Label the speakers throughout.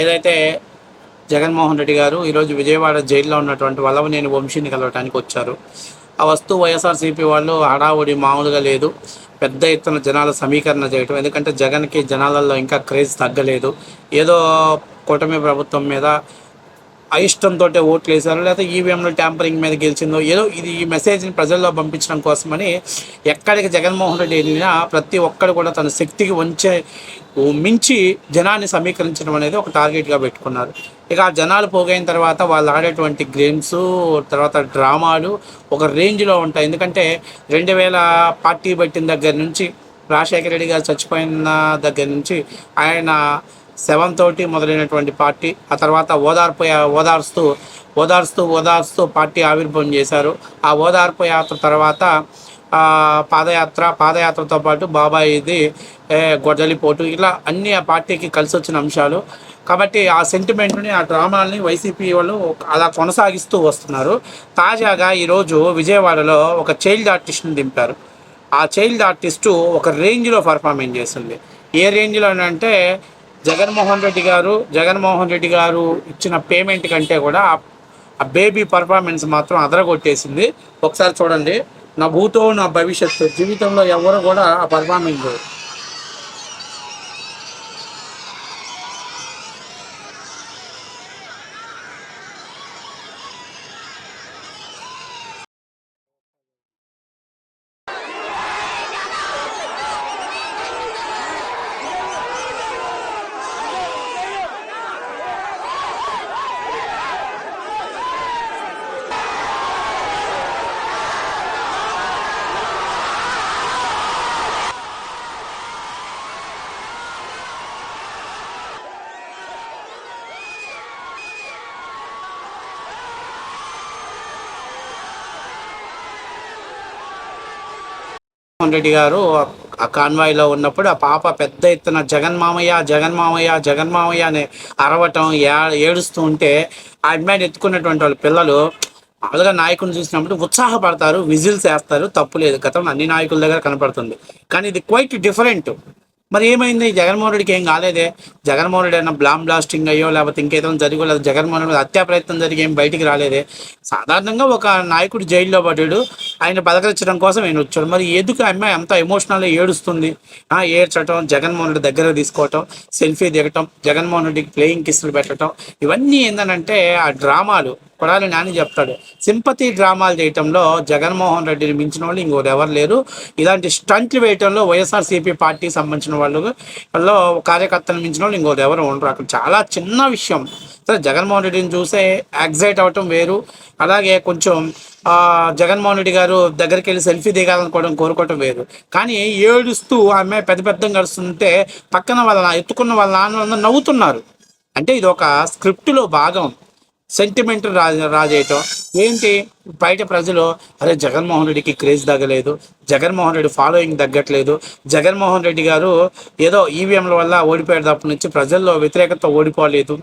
Speaker 1: ఏదైతే జగన్మోహన్ రెడ్డి గారు ఈరోజు విజయవాడ జైల్లో ఉన్నటువంటి వల్లభనేని వంశీని కలవటానికి వచ్చారు ఆ వస్తువు వైఎస్ఆర్సీపీ వాళ్ళు హడావుడి మామూలుగా లేదు. పెద్ద ఎత్తున జనాల సమీకరణ చేయటం ఎందుకంటే జగన్కి జనాలలో ఇంకా క్రేజ్ తగ్గలేదు. ఏదో కూటమి ప్రభుత్వం మీద అయిష్టంతో ఓట్లు వేశారో లేకపోతే ఈవీఎంలో ట్యాంపరింగ్ మీద గెలిచిందో ఏదో ఇది ఈ మెసేజ్ని ప్రజల్లో పంపించడం కోసమని ఎక్కడికి జగన్మోహన్ రెడ్డి వెళ్ళినా ప్రతి ఒక్కరు కూడా తన శక్తికి వంచే మించి జనాన్ని సమీకరించడం అనేది ఒక టార్గెట్గా పెట్టుకున్నారు. ఇక ఆ జనాలు పోగైన తర్వాత వాళ్ళు ఆడేటువంటి గేమ్స్ తర్వాత డ్రామాలు ఒక రేంజ్లో ఉంటాయి. ఎందుకంటే రెండు వేల పార్టీ పెట్టిన దగ్గర నుంచి రాజశేఖర రెడ్డి గారు చచ్చిపోయిన దగ్గర నుంచి ఆయన సెవెన్ తోటి మొదలైనటువంటి పార్టీ ఆ తర్వాత ఓదార్పు ఓదార్స్తూ ఓదార్స్తూ ఓదార్స్తూ పార్టీ ఆవిర్భావం చేశారు. ఆ ఓదార్పు యాత్ర తర్వాత పాదయాత్ర పాదయాత్రతో పాటు బాబాయిది ఇది గొడ్డలిపోటు ఇలా అన్ని ఆ పార్టీకి కలిసి వచ్చిన అంశాలు. కాబట్టి ఆ సెంటిమెంట్ని ఆ డ్రామాల్ని వైసీపీ వాళ్ళు అలా కొనసాగిస్తూ వస్తున్నారు. తాజాగా ఈరోజు విజయవాడలో ఒక చైల్డ్ ఆర్టిస్ట్ని దింపారు. ఆ చైల్డ్ ఆర్టిస్టు ఒక రేంజ్లో పర్ఫార్మెన్స్ చేసింది ఏ రేంజ్లో అంటే జగన్మోహన్ రెడ్డి గారు జగన్మోహన్ రెడ్డి గారు ఇచ్చిన పేమెంట్ కంటే కూడా ఆ- బేబీ పర్ఫార్మెన్స్ మాత్రం అదరగొట్టేసింది. ఒకసారి చూడండి నా భూతో నా భవిష్యత్తు జీవితంలో ఎవరు కూడా ఆ పర్ఫార్మెన్స్ జగన్మోహన్ రెడ్డి గారు ఆ కాన్వాయ్లో ఉన్నప్పుడు ఆ పాప పెద్ద ఎత్తున జగన్ మామయ్య జగన్ మామయ్య జగన్ మామయ్య అని అరవటం ఏడుస్తూ ఉంటే ఆ అమ్మాయిని ఎత్తుకున్నటువంటి వాళ్ళ పిల్లలు మామూలుగా నాయకుని చూసినప్పుడు ఉత్సాహపడతారు విజిల్స్ వేస్తారు తప్పు లేదు. గతంలో అన్ని నాయకుల దగ్గర కనపడుతుంది. కానీ ఇది క్వైట్ డిఫరెంట్. మరి ఏమైంది? జగన్మోహన్ రెడ్డికి ఏం కాలేదే? జగన్మోహన్ రెడ్డి అయినా బ్లామ్ బ్లాస్టింగ్ అయ్యో లేకపోతే ఇంకేదో జరిగో లేదా జగన్మోహన్ రెడ్డి హత్యా ప్రయత్నం జరిగి ఏం బయటికి రాలేదే? సాధారణంగా ఒక నాయకుడు జైల్లో పడ్డాడు. ఆయన బలకరించడం కోసం ఆయన వచ్చాడు. మరి ఎందుకు ఆ అమ్మాయి అంత ఎమోషనల్గా ఏడుస్తుంది? ఏడ్చడం ఏడ్చటం జగన్మోహన్ రెడ్డి దగ్గర తీసుకోవటం సెల్ఫీ దిగటం జగన్మోహన్ రెడ్డికి ప్లేయింగ్ కిస్సులు పెట్టడం ఇవన్నీ ఏంటంటే ఆ డ్రామాలు. కొడాలి నాని చెప్తాడు. సింపతి డ్రామాలు చేయటంలో జగన్మోహన్ రెడ్డిని మించిన వాళ్ళు ఇంకోరు ఎవరు లేరు. ఇలాంటి స్టంట్లు వేయటంలో వైఎస్ఆర్సీపీ పార్టీకి సంబంధించిన వాళ్ళు వాళ్ళు కార్యకర్తలు మించిన వాళ్ళు ఇంకోరు ఎవరు ఉండరు. అక్కడ చాలా చిన్న విషయం. సరే జగన్మోహన్ రెడ్డిని చూసే ఎగ్జైట్ అవ్వటం వేరు. అలాగే కొంచెం జగన్మోహన్ రెడ్డి గారు దగ్గరికి వెళ్ళి సెల్ఫీ దిగాలనుకోవడం కోరుకోవటం వేరు. కానీ ఏడుస్తూ ఆమె పెద్ద పెద్దగా గడుస్తుంటే పక్కన వాళ్ళ ఎత్తుకున్న వాళ్ళ నాన్న నవ్వుతున్నారు. అంటే ఇది ఒక స్క్రిప్ట్లో భాగం. సెంటిమెంట్ రా రాజేయటం. ఏంటి? బయట ప్రజలు అరే జగన్మోహన్ రెడ్డికి క్రేజ్ తగ్గలేదు జగన్మోహన్ రెడ్డి ఫాలోయింగ్ తగ్గట్లేదు జగన్మోహన్ రెడ్డి గారు ఏదో ఈవీఎంల వల్ల ఓడిపోయాడు నుంచి ప్రజల్లో వ్యతిరేకత ఓడిపోలేదు.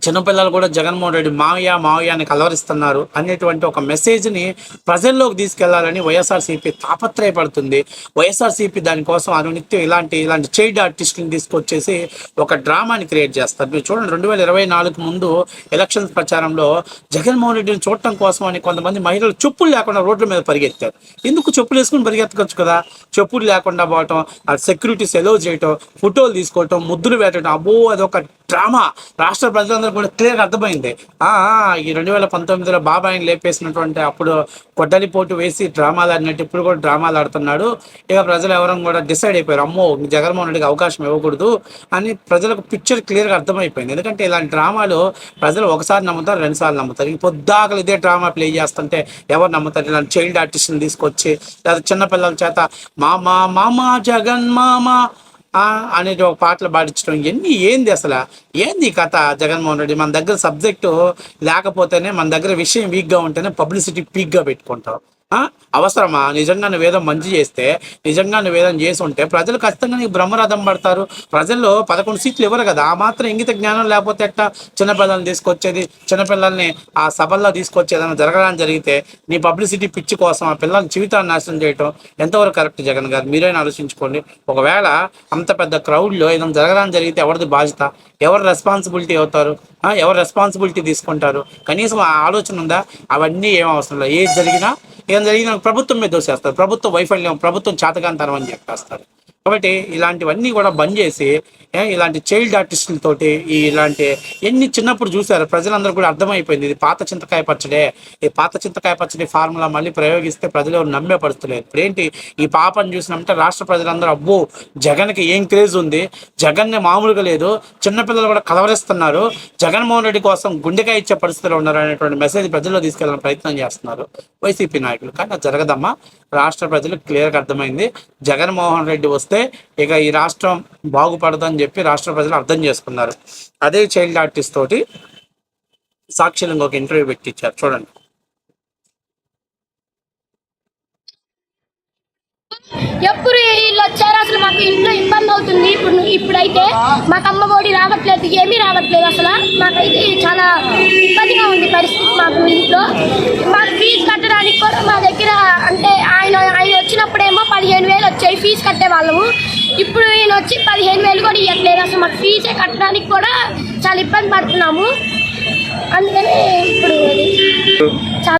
Speaker 1: చిన్నపిల్లలు కూడా జగన్మోహన్ రెడ్డి మావయ్య మావయ్య అని కలవరిస్తున్నారు అనేటువంటి ఒక మెసేజ్ని ప్రజల్లోకి తీసుకెళ్ళాలని వైఎస్ఆర్సీపీ తాపత్రయపడుతుంది. వైఎస్ఆర్సీపీ దానికోసం అనునిత్యం ఇలాంటి ఇలాంటి చైల్డ్ ఆర్టిస్టులను తీసుకొచ్చేసి ఒక డ్రామాని క్రియేట్ చేస్తారు. మీరు చూడండి రెండు వేల ఇరవై నాలుగు ముందు ఎలక్షన్స్ ప్రచారంలో జగన్మోహన్ రెడ్డిని చూడటం కోసం అని కొంతమంది మహిళలు చెప్పులు లేకుండా రోడ్ల మీద పరిగెత్తారు. ఎందుకు చెప్పులు వేసుకుని పరిగెత్తవచ్చు కదా? చెప్పులు లేకుండా పోవటం ఆ సెక్యూరిటీ సెలవు చేయటం ఫోటోలు తీసుకోవటం ముద్దులు పెట్టడం అబ్బో అదొక డ్రామా. రాష్ట్ర ప్రజలందరూ కూడా క్లియర్ అర్థమైంది. ఆ ఈ రెండు వేల పంతొమ్మిదిలో బాబాయిని లేపేసినటువంటి అప్పుడు కొడ్డలి పోటు వేసి డ్రామాలు ఆడినట్టు ఇప్పుడు కూడా డ్రామాలు ఆడుతున్నాడు. ఇక ప్రజలు ఎవరం కూడా డిసైడ్ అయిపోయారు. అమ్మో జగన్మోహన్ రెడ్డికి అవకాశం ఇవ్వకూడదు అని ప్రజలకు పిక్చర్ క్లియర్గా అర్థమైపోయింది. ఎందుకంటే ఇలాంటి డ్రామాలు ప్రజలు ఒకసారి నమ్ముతారు రెండుసార్లు నమ్ముతారు. ఈ పొద్దాకలు ఇదే డ్రామా ప్లే చేస్తుంటే ఎవరు నమ్ముతారు? ఇలాంటి చైల్డ్ ఆర్టిస్ట్ని తీసుకొచ్చి లేదా చిన్నపిల్లల చేత మామా మామా జగన్ మామా అనేది ఒక పాటలు పాడించడం ఇవన్నీ ఏంది అసలు? ఏంది ఈ కథ జగన్మోహన్ రెడ్డి? మన దగ్గర సబ్జెక్టు లేకపోతేనే మన దగ్గర విషయం వీక్గా ఉంటేనే పబ్లిసిటీ పీక్గా పెట్టుకుంటాం. అవసరమా? నిజంగా వేదం మంచి చేస్తే నిజంగా వేదం చేసి ఉంటే ప్రజలు ఖచ్చితంగా నీకు బ్రహ్మరథం పడతారు. ప్రజల్లో పదకొండు సీట్లు ఇవ్వరు కదా. ఆ మాత్రం ఇంగిత జ్ఞానం లేకపోతే ఎట్టా చిన్నపిల్లల్ని తీసుకొచ్చేది? చిన్నపిల్లల్ని ఆ సభల్లో తీసుకొచ్చేదని జరగడానికి జరిగితే నీ పబ్లిసిటీ పిచ్చి కోసం ఆ పిల్లల జీవితాన్ని నాశనం చేయటం ఎంతవరకు కరెక్ట్ జగన్ గారు? మీరైనా ఆలోచించుకోండి. ఒకవేళ అంత పెద్ద క్రౌడ్లో ఏదైనా జరగడానికి జరిగితే ఎవరిది బాధ్యత? ఎవరు రెస్పాన్సిబిలిటీ అవుతారు? ఎవరు రెస్పాన్సిబిలిటీ తీసుకుంటారు? కనీసం ఆ ఆలోచన ఉందా? అవన్నీ ఏం అవసరం లేదు. ఏది జరిగినా ఏం జరిగినా ప్రభుత్వం మీద దోసేస్తారు ప్రభుత్వ వైఫల్యం ప్రభుత్వం చేతకాంతరం అని చెప్పేస్తారు. కాబట్టి ఇలాంటివన్నీ కూడా బంద్ చేసి ఇలాంటి చైల్డ్ ఆర్టిస్టులతోటి ఈ ఇలాంటి ఎన్ని చిన్నప్పుడు చూశారు ప్రజలందరూ కూడా అర్థమైపోయింది. ఇది పాత చింతకాయ పచ్చడే. ఈ పాత చింతకాయ పచ్చడి ఫార్ములా మళ్ళీ ప్రయోగిస్తే ప్రజలు ఎవరు నమ్మే పడుతులేదు ఇప్పుడు ఏంటి ఈ పాపను చూసినామంటే రాష్ట్ర ప్రజలందరూ అబ్బో జగన్కి ఏం క్రేజ్ ఉంది? జగన్ని మామూలుగా లేదు. చిన్నపిల్లలు కూడా కలవరిస్తున్నారు. జగన్మోహన్ రెడ్డి కోసం గుండెకాయ ఇచ్చే పరిస్థితిలో ఉన్నారు అనేటువంటి మెసేజ్ ప్రజల్లో తీసుకెళ్ళాలని ప్రయత్నం చేస్తున్నారు వైసీపీ నాయకులు. కానీ అది జరగదమ్మా. రాష్ట్ర ప్రజలకు క్లియర్గా అర్థమైంది. జగన్మోహన్ రెడ్డి వస్తే ఇక ఈ రాష్ట్రం బాగుపడదని చెప్పి రాష్ట్ర ప్రజలు అర్థం చేసుకున్నారు. అదే చైల్డ్ ఆర్టిస్ట్ తోటి సాక్షులు ఇంకొక ఇంటర్వ్యూ పెట్టించారు చూడండి.
Speaker 2: ఎప్పుడు మాకు ఇంట్లో ఇబ్బంది అవుతుంది. ఇప్పుడు ఇప్పుడైతే మాకు అమ్మ ఒడి రావట్లేదు. ఏమీ రావట్లేదు అసలు. మాకైతే చాలా ఇబ్బందిగా ఉంది పరిస్థితి మాకు ఇంట్లో. మాకు ఫీజు కట్టడానికి కూడా మా దగ్గర అంటే ఆయన ఆయన వచ్చినప్పుడేమో పదిహేను వేలు వచ్చాయి ఫీజు కట్టేవాళ్ళము ఇప్పుడు ఈయన వచ్చి పదిహేను వేలు కూడా ఇవ్వట్లేదు అసలు మాకు ఫీజే కట్టడానికి కూడా చాలా ఇబ్బంది పడుతున్నాము. అందుకని ఇప్పుడు చాలా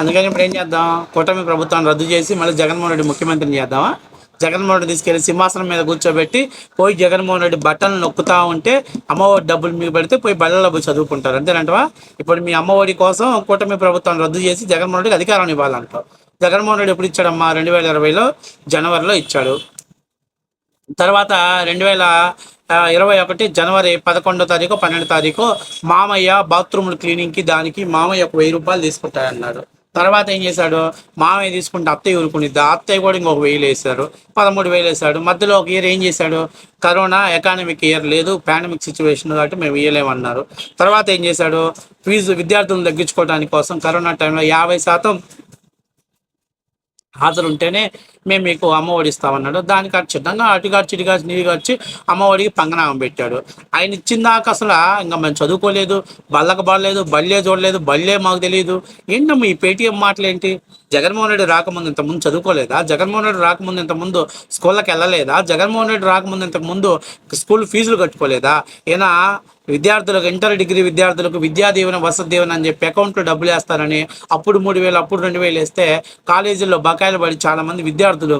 Speaker 1: అందుకని ఇప్పుడు ఏం చేద్దాం? కూటమి ప్రభుత్వాన్ని రద్దు చేసి మళ్ళీ జగన్మోహన్ రెడ్డి ముఖ్యమంత్రిని చేద్దామా? జగన్మోహన్ రెడ్డి తీసుకెళ్ళి సింహాసనం మీద కూర్చోబెట్టి పోయి జగన్మోహన్ రెడ్డి బట్టలు నొక్కుతా ఉంటే అమ్మఒడి డబ్బులు మీకు పెడితే పోయి బళ్ళలో పోయి చదువుకుంటారు. అంతేనంటవా? ఇప్పుడు మీ అమ్మఒడి కోసం కూటమి ప్రభుత్వం రద్దు చేసి జగన్మోహన్ రెడ్డికి అధికారం ఇవ్వాలంటావు. జగన్మోహన్ రెడ్డి ఎప్పుడు ఇచ్చాడమ్మా? రెండు వేల ఇరవైలో జనవరిలో ఇచ్చాడు. తర్వాత రెండు వేల ఇరవై ఒకటి జనవరి పదకొండో తారీఖు పన్నెండో తారీఖు మామయ్య బాత్రూమ్ క్లీనింగ్కి దానికి మామయ్య ఒక వెయ్యి రూపాయలు తీసుకుంటాయన్నాడు తర్వాత ఏం చేశాడు? మామయ్య తీసుకుంటే అత్తయ్య ఊరుకునిద్దా? అత్తయ్య కూడా ఇంకొక వెయ్యి వేశారు. పదమూడు వేలు వేశాడు. మధ్యలో ఒక ఇయర్ ఏం చేశాడు? కరోనా ఎకానమిక్ ఇయర్ లేదు పాండమిక్ సిచ్యువేషన్ కాబట్టి మేము ఇయ్యలేమన్నారు. తర్వాత ఏం చేశాడు? ఫీజు విద్యార్థులను తగ్గించుకోవడానికి కోసం కరోనా టైంలో యాభై శాతం హాజరుంటేనే మేము మీకు అమ్మ ఒడి ఇస్తామన్నాడు. దానికి ఖచ్చితంగా అటుగా చిటిగా నీరుగా వచ్చి అమ్మ ఒడికి పంగనామం పెట్టాడు. ఆయన ఇచ్చిన దాకా అసలు ఇంకా మేము చదువుకోలేదు బళ్ళకు బాడలేదు బళ్ళే చూడలేదు బళ్ళే మాకు తెలియదు ఏంటమ్మా ఈ పేటీఎం మాటలు ఏంటి జగన్మోహన్ రెడ్డి రాకముందు ఇంతకుముందు చదువుకోలేదా? జగన్మోహన్ రెడ్డి రాకముందు ఇంతకుముందు స్కూళ్ళకి వెళ్ళలేదా జగన్మోహన్ రెడ్డి రాకముందు ఇంతకుముందు స్కూల్ ఫీజులు కట్టుకోలేదా? ఈయన విద్యార్థులకు ఇంటర్ డిగ్రీ విద్యార్థులకు విద్యా దీవెన వసతి దీవెన అని చెప్పి అకౌంట్లో డబ్బులు వేస్తారని అప్పుడు మూడు వేలు అప్పుడు రెండు వేలు వేస్తే కాలేజీల్లో బకాయిలు పడి చాలా మంది విద్యార్థులు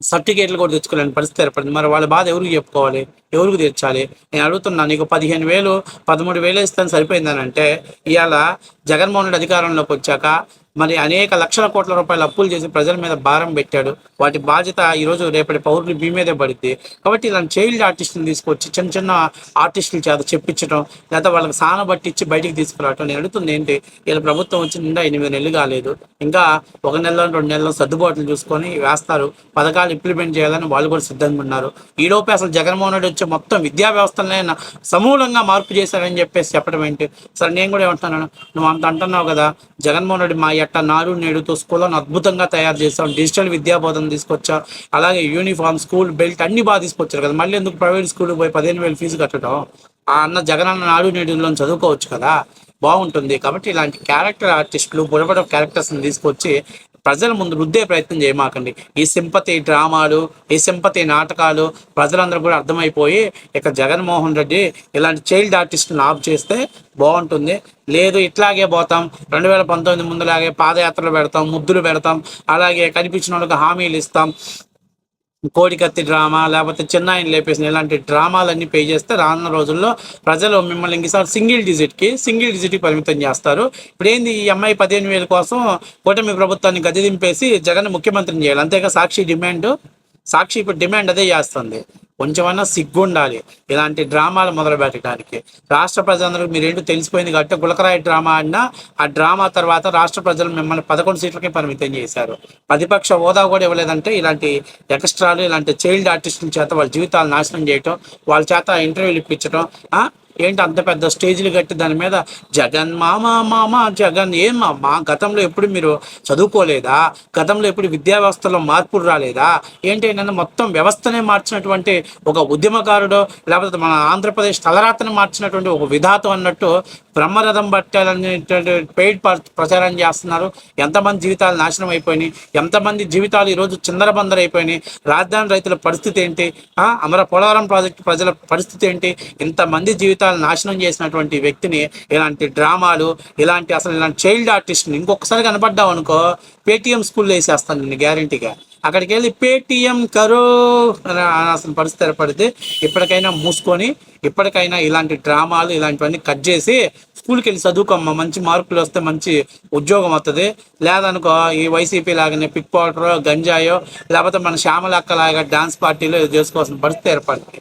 Speaker 1: సర్టిఫికేట్లు కూడా తెచ్చుకోలేని పరిస్థితి ఏర్పడింది. మరి వాళ్ళ బాధ ఎవరికి చెప్పుకోవాలి? ఎవరికి తీర్చాలి? నేను అడుగుతున్నా నీకు పదిహేను వేలు పదమూడు వేలు ఇస్తాను సరిపోయిందని అంటే ఇవాళ జగన్మోహన్ రెడ్డి అధికారంలోకి వచ్చాక మరి అనేక లక్షల కోట్ల రూపాయలు అప్పులు చేసి ప్రజల మీద భారం పెట్టాడు. వాటి బాధ్యత ఈరోజు రేపటి పౌరులు మీ మీదే పడుద్ది కాబట్టి ఇలాంటి చైల్డ్ ఆర్టిస్టులు తీసుకొచ్చి చిన్న చిన్న ఆర్టిస్టుల చేత చెప్పించడం లేదా వాళ్ళకి సాన బట్టి ఇచ్చి బయటికి తీసుకురావటం నేను అడుగుతుంది ఏంటి? వీళ్ళ ప్రభుత్వం వచ్చి నిండా ఎనిమిది నెలలు కాలేదు. ఇంకా ఒక నెలలో రెండు నెలలో సర్దుబాట్లు చూసుకొని వేస్తారు. పథకాలు ఇంప్లిమెంట్ చేయాలని వాళ్ళు కూడా సిద్ధంగా ఉన్నారు. ఈలోపే అసలు జగన్మోహన్ రెడ్డి వచ్చి మొత్తం విద్యా వ్యవస్థలనే సమూలంగా మార్పు చేశారని చెప్పేసి చెప్పడం ఏంటి? సరే నేను కూడా ఏమంటున్నాను నువ్వు అంత అంటున్నావు కదా జగన్మోహన్ రెడ్డి మా ఎట్ట నాడు నేడుతో స్కూళ్ళను అద్భుతంగా తయారు చేసాం డిజిటల్ విద్యా బోధన తీసుకొచ్చా అలాగే యూనిఫామ్ స్కూల్ బెల్ట్ అన్ని బాగా తీసుకొచ్చారు కదా మళ్ళీ ఎందుకు ప్రైవేట్ స్కూల్కి పోయి పదిహేను వేలు ఫీజు కట్టడం? ఆ అన్న జగన్ అన్న నాడు నేడులో చదువుకోవచ్చు కదా బాగుంటుంది. కాబట్టి ఇలాంటి క్యారెక్టర్ ఆర్టిస్టులు బుడబడ క్యారెక్టర్స్ని తీసుకొచ్చి ప్రజల ముందు రుద్దే ప్రయత్నం చేయమాకండి. ఈ సింపతి డ్రామాలు ఈ సింపతి నాటకాలు ప్రజలందరూ కూడా అర్థమైపోయి ఇక జగన్మోహన్ రెడ్డి ఇలాంటి చైల్డ్ ఆర్టిస్ట్ని ఆఫ్ చేస్తే బాగుంటుంది. లేదు ఇట్లాగే పోతాం. రెండు వేల పంతొమ్మిది ముందులాగే పాదయాత్రలు పెడతాం ముద్దులు పెడతాం. అలాగే కనిపించిన వాళ్ళకి హామీలు ఇస్తాం. కోడికత్తి డ్రామా లేకపోతే చిన్నాయిని లేపేసిన ఇలాంటి డ్రామాలన్నీ పే చేస్తే రానున్న రోజుల్లో ప్రజలు మిమ్మల్ని ఇంకసారి సింగిల్ డిజిట్కి సింగిల్ డిజిట్కి పరిమితం చేస్తారు. ఇప్పుడు ఏంది ఈ అమ్మాయి పదిహేను వేల కోసం కూటమి ప్రభుత్వాన్ని గది దింపేసి జగన్ ముఖ్యమంత్రిని చేయాలి. అంతేగా సాక్షి డిమాండ్? సాక్షి ఇప్పుడు డిమాండ్ అదే చేస్తుంది. కొంచెమన్నా సిగ్గు ఉండాలి ఇలాంటి డ్రామాలు మొదలు పెట్టడానికి రాష్ట్ర ప్రజలందరికీ మీరేంటో తెలిసిపోయింది కాబట్టి గులకరాయి డ్రామా ఆడినా ఆ డ్రామా తర్వాత రాష్ట్ర ప్రజలు మిమ్మల్ని పదకొండు సీట్లకే పరిమితం చేశారు. ప్రతిపక్ష హోదా కూడా ఇవ్వలేదంటే ఇలాంటి ఎక్స్ట్రాలు ఇలాంటి చైల్డ్ ఆర్టిస్టుల చేత వాళ్ళ జీవితాలు నాశనం చేయటం వాళ్ళ చేత ఇంటర్వ్యూలు ఇప్పించడం ఏంటి అంత పెద్ద స్టేజ్లు కట్టి దాని మీద జగన్ మామ మామ జగన్ ఏం మా గతంలో ఎప్పుడు మీరు చదువుకోలేదా? గతంలో ఎప్పుడు విద్యా వ్యవస్థలో మార్పులు రాలేదా? ఏంటి నన్ను మొత్తం వ్యవస్థనే మార్చినటువంటి ఒక ఉద్యమకారుడు లేకపోతే మన ఆంధ్రప్రదేశ్ తలరాతను మార్చినటువంటి ఒక విధాతం అన్నట్టు బ్రహ్మరథం పట్టాలనేటువంటి పెయిడ్ ప్రచారం చేస్తున్నారు. ఎంతమంది జీవితాలు నాశనం అయిపోయినాయి. ఎంతమంది జీవితాలు ఈరోజు చిందరబందర అయిపోయినాయి. రాజధాని రైతుల పరిస్థితి ఏంటి? అమర పోలవరం ప్రాజెక్టు ప్రజల పరిస్థితి ఏంటి? ఇంతమంది జీవితాలు నాశనం చేసినటువంటి వ్యక్తిని ఇలాంటి డ్రామాలు ఇలాంటి అసలు ఇలాంటి చైల్డ్ ఆర్టిస్ట్ని ఇంకొకసారి కనపడ్డావు అనుకో పేటీఎం స్కూల్లో వేసేస్తాను నేను గ్యారంటీగా. అక్కడికి వెళ్ళి పేటీఎం కరో అని అసలు పరిస్థితి ఏర్పడితే ఇప్పటికైనా మూసుకొని ఇప్పటికైనా ఇలాంటి డ్రామాలు ఇలాంటివన్నీ కట్ చేసి స్కూల్కి వెళ్ళి చదువుకోమ్మ మంచి మార్కులు వస్తే మంచి ఉద్యోగం వస్తుంది లేదనుకో ఈ వైసీపీ లాగానే పిక్ పౌడర్ గంజాయో లేకపోతే మన శ్యామలక్క లాగా డాన్స్ పార్టీలో చేసుకోవాల్సిన పరిస్థితి ఏర్పడుతుంది.